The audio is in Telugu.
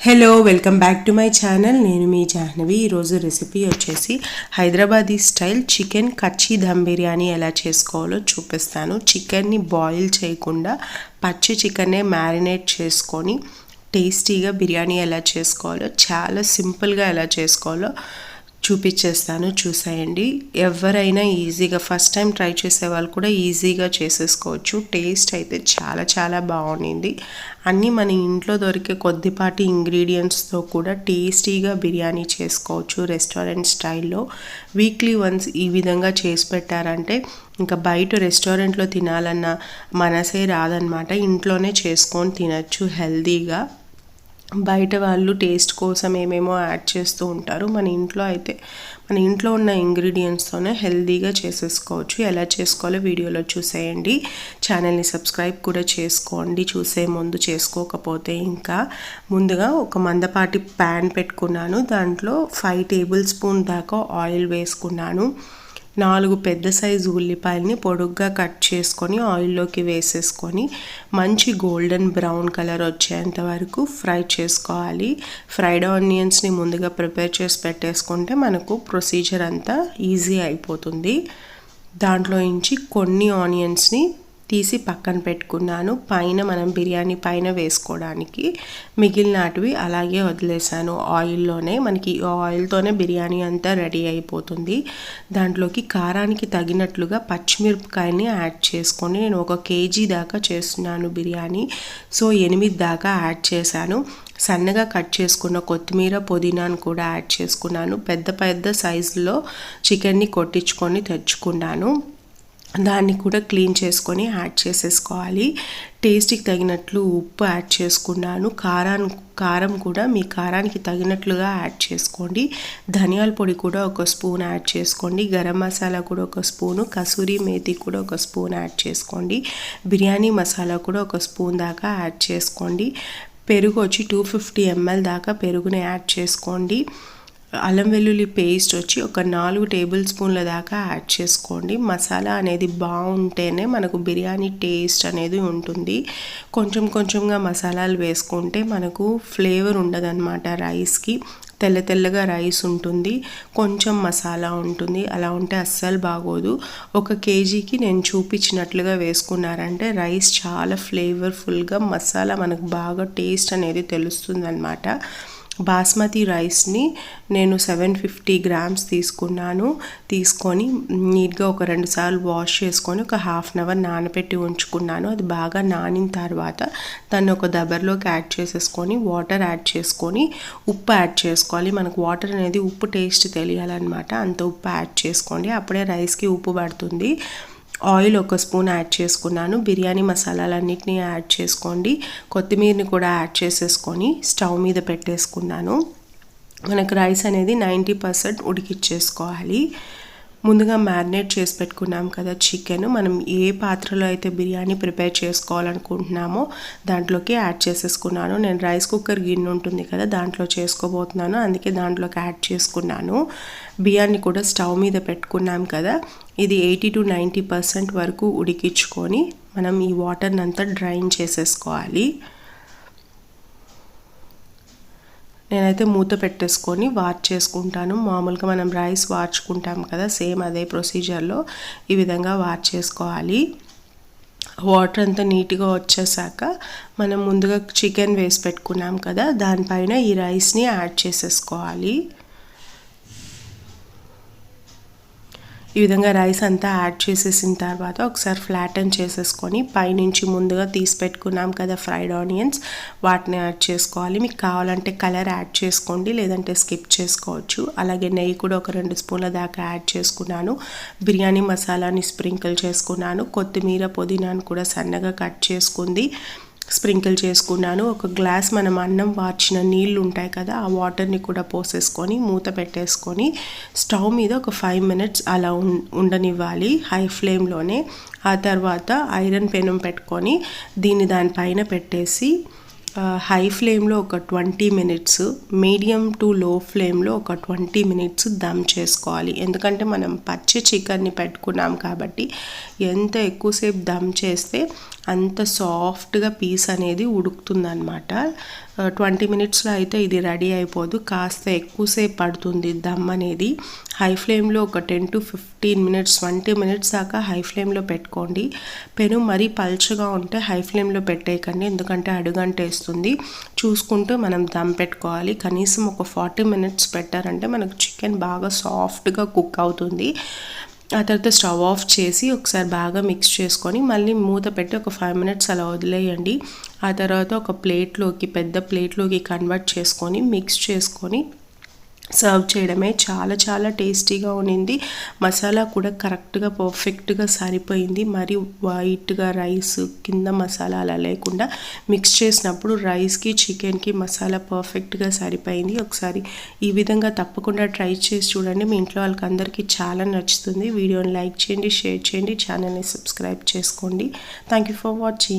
Hello welcome back to my channel నేను మీ జాహ్నవి. ఈరోజు రెసిపీ వచ్చేసి హైదరాబాదీ స్టైల్ చికెన్ కచ్చి దమ్ బిర్యానీ ఎలా చేసుకోవాలో చూపిస్తాను. చికెన్ని బాయిల్ చేయకుండా పచ్చి చికెన్నే మ్యారినేట్ చేసుకొని టేస్టీగా బిర్యానీ ఎలా చేసుకోవాలో చాలా సింపుల్గా ఎలా చేసుకోవాలో చూపించేస్తాను చూసేయండి. ఎవరైనా ఈజీగా ఫస్ట్ టైం ట్రై చేసే వాళ్ళు కూడా ఈజీగా చేసేసుకోవచ్చు. టేస్ట్ అయితే చాలా చాలా బాగుండింది. అన్నీ మన ఇంట్లో దొరికే కొద్దిపాటి ఇంగ్రీడియంట్స్తో కూడా టేస్టీగా బిర్యానీ చేసుకోవచ్చు రెస్టారెంట్ స్టైల్లో. వీక్లీ వన్స్ ఈ విధంగా చేసి పెట్టారంటే ఇంకా బయట రెస్టారెంట్లో తినాలన్న మనసే రాదనమాట ఇంట్లోనే చేసుకొని తినచ్చు హెల్తీగా. బయట వాళ్ళు టేస్ట్ కోసం ఏమేమో యాడ్ చేస్తూ ఉంటారు. మన ఇంట్లో అయితే మన ఇంట్లో ఉన్న ఇంగ్రీడియంట్స్తోనే హెల్తీగా చేసేసుకోవచ్చు. ఎలా చేసుకోవాలో వీడియోలో చూసేయండి. ఛానల్ని సబ్స్క్రైబ్ కూడా చేసుకోండి. చూసే ముందు చేసుకోకపోతే ఇంకా. ముందుగా ఒక మందపాటి ప్యాన్ పెట్టుకున్నాను. దాంట్లో ఫైవ్ టేబుల్ స్పూన్ దాకా ఆయిల్ వేసుకున్నాను. నాలుగు పెద్ద సైజు ఉల్లిపాయలని పొడుగ్గా కట్ చేసుకొని ఆయిల్లోకి వేసేసుకొని మంచి గోల్డెన్ బ్రౌన్ కలర్ వచ్చేంత వరకు ఫ్రై చేసుకోవాలి. ఫ్రైడ్ ఆనియన్స్ని ముందుగా ప్రిపేర్ చేసి పెట్టేసుకుంటే మనకు ప్రొసీజర్ అంతా ఈజీ అయిపోతుంది. దాంట్లో నుంచి కొన్ని ఆనియన్స్ని తీసి పక్కన పెట్టుకున్నాను. పైన మనం బిర్యానీ పైన వేసుకోవడానికి మిగిలినటివి అలాగే వదిలేసాను ఆయిల్లోనే మనకి ఆయిల్తోనే బిర్యానీ అంతా రెడీ అయిపోతుంది. దాంట్లోకి కారానికి తగినట్లుగా పచ్చిమిరపకాయని యాడ్ చేసుకొని నేను ఒక కేజీ దాకా చేస్తున్నాను బిర్యానీ. సో ఎనిమిది దాకా యాడ్ చేశాను. సన్నగా కట్ చేసుకున్న కొత్తిమీర పుదీనాను కూడా యాడ్ చేసుకున్నాను. పెద్ద పెద్ద సైజులో చికెన్ని కొట్టించుకొని తెచ్చుకున్నాను. దాన్ని కూడా క్లీన్ చేసుకొని యాడ్ చేసేసుకోవాలి. టేస్ట్కి తగినట్లు ఉప్పు యాడ్ చేసుకున్నాను. కారం కారం కూడా మీ కారానికి తగినట్లుగా యాడ్ చేసుకోండి. ధనియాల పొడి కూడా ఒక స్పూన్ యాడ్ చేసుకోండి. గరం మసాలా కూడా ఒక స్పూను. కసూరి మేతి కూడా ఒక స్పూన్ యాడ్ చేసుకోండి. బిర్యానీ మసాలా కూడా ఒక స్పూన్ దాకా యాడ్ చేసుకోండి. పెరుగు వచ్చి టూ ఫిఫ్టీ ఎంఎల్ దాకా పెరుగుని యాడ్ చేసుకోండి. అల్లం వెల్లుల్లి పేస్ట్ వచ్చి ఒక నాలుగు టేబుల్ స్పూన్ల దాకా యాడ్ చేసుకోండి. మసాలా అనేది బాగుంటేనే మనకు బిర్యానీ టేస్ట్ అనేది ఉంటుంది. కొంచెం కొంచెంగా మసాలాలు వేసుకుంటే మనకు ఫ్లేవర్ ఉండదన్నమాట రైస్కి తెల్ల తెల్లగా రైస్ ఉంటుంది. కొంచెం మసాలా ఉంటుంది. అలా ఉంటే అస్సలు బాగోదు. ఒక కేజీకి నేను చూపించినట్లుగా వేసుకున్నారంటే రైస్ చాలా ఫ్లేవర్ఫుల్గా మసాలా మనకు బాగా టేస్ట్ అనేది తెలుస్తుంది అన్నమాట బాస్మతి రైస్ని నేను సెవెన్ ఫిఫ్టీ గ్రామ్స్ తీసుకున్నాను. తీసుకొని నీట్గా ఒక రెండు సార్లు వాష్ చేసుకొని ఒక హాఫ్ అన్ అవర్ నానబెట్టి ఉంచుకున్నాను. అది బాగా నానిన తర్వాత దాన్ని ఒక దబర్లోకి యాడ్ చేసేసుకొని వాటర్ యాడ్ చేసుకొని ఉప్పు యాడ్ చేసుకోవాలి. మనకు వాటర్ అనేది ఉప్పు టేస్ట్ తెలియాలన్నమాట. అంత ఉప్పు యాడ్ చేసుకోండి. అప్పుడే రైస్కి ఉప్పు పడుతుంది. ఆయిల్ ఒక స్పూన్ యాడ్ చేసుకున్నాను. బిర్యానీ మసాలాలన్నింటినీ యాడ్ చేసుకోండి. కొత్తిమీరని కూడా యాడ్ చేసేసుకొని స్టవ్ మీద పెట్టేసుకున్నాను. మనకు రైస్ అనేది నైంటీ పర్సెంట్ ఉడికిచ్చేసుకోవాలి. ముందుగా మ్యారినేట్ చేసి పెట్టుకున్నాం కదా చికెన్. మనం ఏ పాత్రలో అయితే బిర్యానీ ప్రిపేర్ చేసుకోవాలనుకుంటున్నామో దాంట్లోకి యాడ్ చేసేసుకున్నాను. నేను రైస్ కుక్కర్ గిన్నె ఉంటుంది కదా దాంట్లో చేసుకోబోతున్నాను. అందుకే దాంట్లోకి యాడ్ చేసుకున్నాను. బియ్యాన్ని కూడా స్టవ్ మీద పెట్టుకున్నాం కదా. ఇది ఎయిటీ టు నైంటీ పర్సెంట్ వరకు ఉడికించుకొని మనం ఈ వాటర్ని అంతా డ్రైన్ చేసేసుకోవాలి. నేనైతే మూత పెట్టేసుకొని వాచ్ చేసుకుంటాను. మామూలుగా మనం రైస్ వార్చుకుంటాం కదా సేమ్ అదే ప్రొసీజర్లో ఈ విధంగా వాచ్ చేసుకోవాలి. వాటర్ అంతా నీట్గా వచ్చేసాక మనం ముందుగా చికెన్ వేసి పెట్టుకున్నాం కదా దానిపైన ఈ రైస్ని యాడ్ చేసేసుకోవాలి. ఈ విధంగా రైస్ అంతా యాడ్ చేసేసిన తర్వాత ఒకసారి ఫ్లాటన్ చేసేసుకొని పైనుంచి ముందుగా తీసి పెట్టుకున్నాం కదా ఫ్రైడ్ ఆనియన్స్. వాటిని యాడ్ చేసుకోవాలి. మీకు కావాలంటే కలర్ యాడ్ చేసుకోండి లేదంటే స్కిప్ చేసుకోవచ్చు. అలాగే నెయ్యి కూడా ఒక రెండు స్పూన్ల దాకా యాడ్ చేసుకున్నాను. బిర్యానీ మసాలాని స్ప్రింకిల్ చేసుకున్నాను. కొత్తిమీర పుదీనాను కూడా సన్నగా కట్ చేసుకుంది. స్ప్రింకిల్ చేసుకున్నాను. ఒక గ్లాస్ మనం అన్నం వార్చిన నీళ్ళు ఉంటాయి కదా ఆ వాటర్ని కూడా పోసేసుకొని మూత పెట్టేసుకొని స్టవ్ మీద ఒక ఫైవ్ మినిట్స్ అలా ఉండనివ్వాలి హై ఫ్లేమ్లోనే. ఆ తర్వాత ఐరన్ పెనం పెట్టుకొని దీన్ని దానిపైన పెట్టేసి హై ఫ్లేమ్లో ఒక ట్వంటీ మినిట్స్ మీడియం టు లో ఫ్లేమ్లో ఒక ట్వంటీ మినిట్స్ దమ్ చేసుకోవాలి. ఎందుకంటే మనం పచ్చి చికెన్ని పెట్టుకున్నాం కాబట్టి ఎంత ఎక్కువసేపు దమ్ చేస్తే అంత సాఫ్ట్గా పీస్ అనేది ఉడుకుతుందనమాట ట్వంటీ మినిట్స్లో అయితే ఇది రెడీ అయిపోదు. కాస్త ఎక్కువసేపు పడుతుంది దమ్ అనేది. హై ఫ్లేమ్లో ఒక ten to fifteen minutes twenty minutes దాకా హై ఫ్లేమ్లో పెట్టుకోండి. పెను మరీ పల్చగా ఉంటే హై ఫ్లేమ్లో పెట్టేయకండి. ఎందుకంటే అడుగంటేస్తుంది. చూసుకుంటూ మనం దమ్ పెట్టుకోవాలి. కనీసం ఒక ఫార్టీ మినిట్స్ పెట్టారంటే మనకు చికెన్ బాగా సాఫ్ట్గా కుక్ అవుతుంది. ఆ తర్వాత స్టవ్ ఆఫ్ చేసి ఒకసారి బాగా మిక్స్ చేసుకొని మళ్ళీ మూత పెట్టి ఒక ఫైవ్ మినిట్స్ అలా వదిలేయండి. ఆ తర్వాత ఒక ప్లేట్లోకి పెద్ద ప్లేట్లోకి కన్వర్ట్ చేసుకొని మిక్స్ చేసుకొని సర్వ్ చేయడమే చాలా చాలా టేస్టీగా ఉండింది. మసాలా కూడా కరెక్ట్గా పర్ఫెక్ట్గా సరిపోయింది. మరి వైట్గా రైస్ కింద మసాలా అలా లేకుండా మిక్స్ చేసినప్పుడు రైస్కి చికెన్కి మసాలా పర్ఫెక్ట్గా సరిపోయింది. ఒకసారి ఈ విధంగా తప్పకుండా ట్రై చేసి చూడండి. మీ ఇంట్లో వాళ్ళకి అందరికీ చాలా నచ్చుతుంది. వీడియోని లైక్ చేయండి షేర్ చేయండి ఛానల్ని సబ్స్క్రైబ్ చేసుకోండి. Thank you for watching.